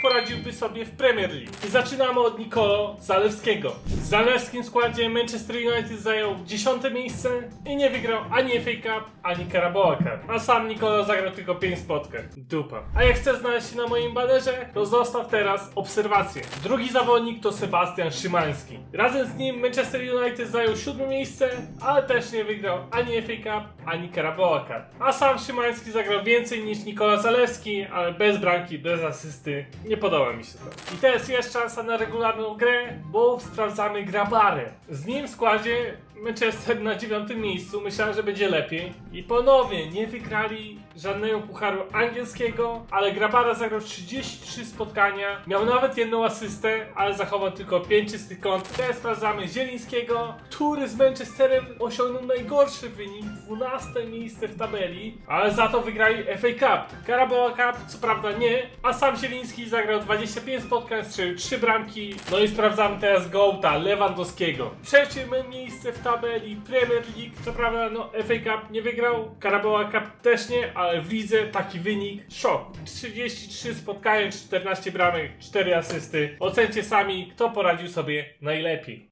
put poradziłby sobie w Premier League. I zaczynamy od Nicolo Zalewskiego. W zalewskim składzie Manchester United zajął 10 miejsce i nie wygrał ani FA Cup, ani Carabao Cup. A sam Nicolo zagrał tylko 5 spotkań. Dupa. A jak chcesz znaleźć się na moim banerze, to zostaw teraz obserwację. Drugi zawodnik to Sebastian Szymański. Razem z nim Manchester United zajął 7 miejsce, ale też nie wygrał ani FA Cup, ani Carabao Cup. A sam Szymański zagrał więcej niż Nikola Zalewski, ale bez bramki, bez asysty. Nie podoba mi się to. I teraz jest szansa na regularną grę, bo sprawdzamy Grabarę. Z nim w składzie Manchester na dziewiątym miejscu. Myślałem, że będzie lepiej. I ponownie nie wygrali żadnego pucharu angielskiego, ale Grabara zagrał 33 spotkania. Miał nawet jedną asystę, ale zachował tylko 5 czystych kąt. Teraz sprawdzamy Zielińskiego, który z Manchesterem osiągnął najgorszy wynik, 12 miejsce w tabeli, ale za to wygrali FA Cup. Carabao Cup co prawda nie, a sam Zieliński zagrał 25 spotkań, strzelił 3 bramki. No i sprawdzamy teraz Gołta, Lewandowskiego. Trzecie miejsce w tabeli Premier League, co prawda no FA Cup nie wygrał, Carabao Cup też nie, ale w lidze taki wynik, szok. 33 spotkania, 14 bramek, 4 asysty. Ocencie sami, kto poradził sobie najlepiej.